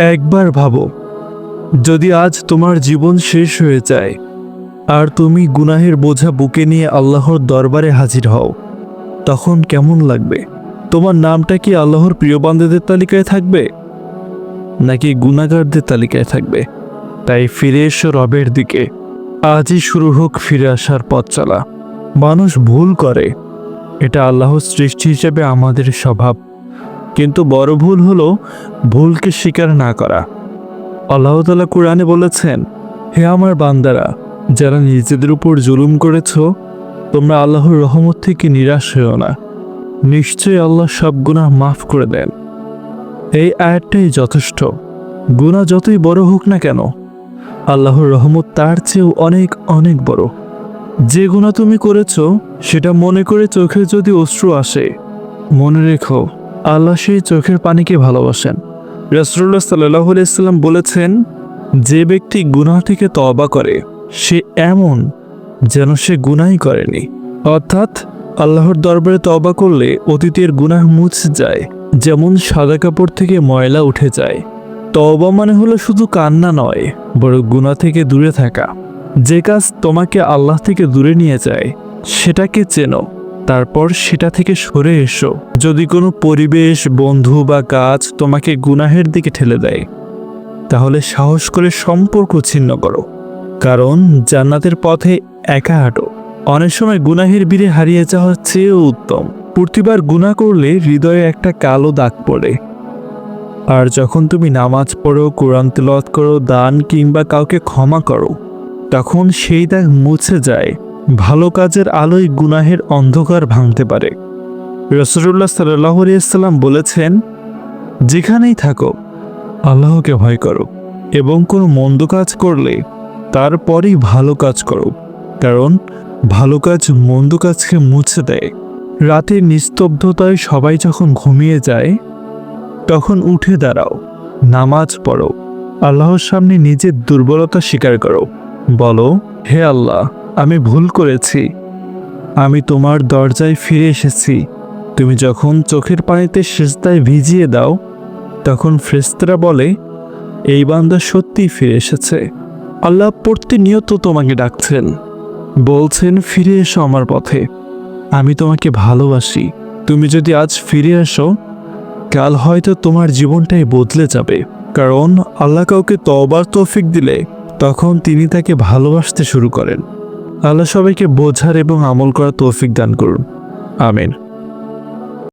একবার ভাবো, যদি আজ তোমার জীবন শেষ হয়ে যায় আর তুমি গুনাহের বোঝা বুকে নিয়ে আল্লাহর দরবারে হাজির হও, তখন কেমন লাগবে? তোমার নামটা কি আল্লাহর প্রিয় বান্ধবদের তালিকায় থাকবে? নাকি গুনাগারদের তালিকায় থাকবে? তাই ফিরে এসো রবের দিকে। আজই শুরু হোক ফিরে আসার পথ চলা। মানুষ ভুল করে। এটা আল্লাহর সৃষ্টি হিসেবে আমাদের স্বভাব। কিন্তু বড় ভুল হলো ভুলকে স্বীকার না করা। আল্লাহ তালা কোরআনে বলেছেন, হে আমার বান্দারা, যারা নিজেদের উপর জুলুম করেছ, তোমরা আল্লাহর রহমত থেকে নিরাশ হও না। নিশ্চয়ই আল্লাহ সব গুনাহ মাফ করে দেন। এই আয়াতটাই যথেষ্ট। গুনাহ যতই বড় হোক না কেন, আল্লাহর রহমত তার চেয়েও অনেক অনেক বড়। যে গুণা তুমি করেছ, সেটা মনে করে চোখে যদি অশ্রু আসে, মনে রেখো আল্লাহ সেই চোখের পানিকে ভালোবাসেন। রসরুল্লাহ সাল্লাহ ইসলাম বলেছেন, যে ব্যক্তি গুনাহ থেকে তবা করে, সে এমন যেন সে গুনাই করেনি। অর্থাৎ আল্লাহর দরবারে তবা করলে অতীতের গুনাহ মুছে যায়, যেমন সাদা কাপড় থেকে ময়লা উঠে যায়। তওবা মানে হলো শুধু কান্না নয় বড় গুণা থেকে দূরে থাকা। যে কাজ তোমাকে আল্লাহ থেকে দূরে নিয়ে যায়, সেটাকে চেনো। তারপর সেটা থেকে সরে এসো। যদি কোনো পরিবেশ, বন্ধু বা কাজ তোমাকে গুনাহের দিকে ঠেলে দেয়, তাহলে সাহস করে সম্পর্ক ছিন্ন করো। কারণ জান্নাতের পথে একা হাঁটো। অনেক সময় গুনাহের বীরে হারিয়ে যাওয়ার চেয়েও উত্তম। প্রতিবার গুনাহ করলে হৃদয়ে একটা কালো দাগ পড়ে। আর যখন তুমি নামাজ পড়ো, কোরআন তেলাওয়াত করো, দান কিংবা কাউকে ক্ষমা করো, তখন সেই দাগ মুছে যায়। ভালো কাজের আলোয় গুনাহের অন্ধকার ভাঙতে পারে। রসরুল্লাহ সাল্লাম বলেছেন, যেখানেই থাকো, আল্লাহকে ভয় করো এবং কোনো মন্দ কাজ করলে তারপরেই ভালো কাজ করো, কারণ ভালো কাজ মন্দ কাজকে মুছে দেয়। রাতে নিস্তব্ধতায় সবাই যখন ঘুমিয়ে যায়, তখন উঠে দাঁড়াও, নামাজ পড়ো, আল্লাহর সামনে নিজের দুর্বলতা স্বীকার করো। বলো, হে আল্লাহ আমি ভুল করেছি। আমি তোমার দরজায় ফিরে এসেছি। তুমি যখন চোখের পানিতে সেজদায় ভিজিয়ে দাও, তখন ফ্রেস্তারা বলে, এই বান্দা সত্যিই ফিরে এসেছে। আল্লাহ প্রতিনিয়ত তোমাকে ডাকছেন। বলছেন, ফিরে এসো আমার পথে। আমি তোমাকে ভালোবাসি। তুমি যদি আজ ফিরে আসো, কাল হয়তো তোমার জীবনটাই বদলে যাবে। কারণ আল্লাহ কাউকে তবার তৌফিক দিলে তখন তিনি তাকে ভালোবাসতে শুরু করেন। আল্লাহ সবাইকে বোঝার এবং আমল করার তৌফিক দান করুন। আমিন।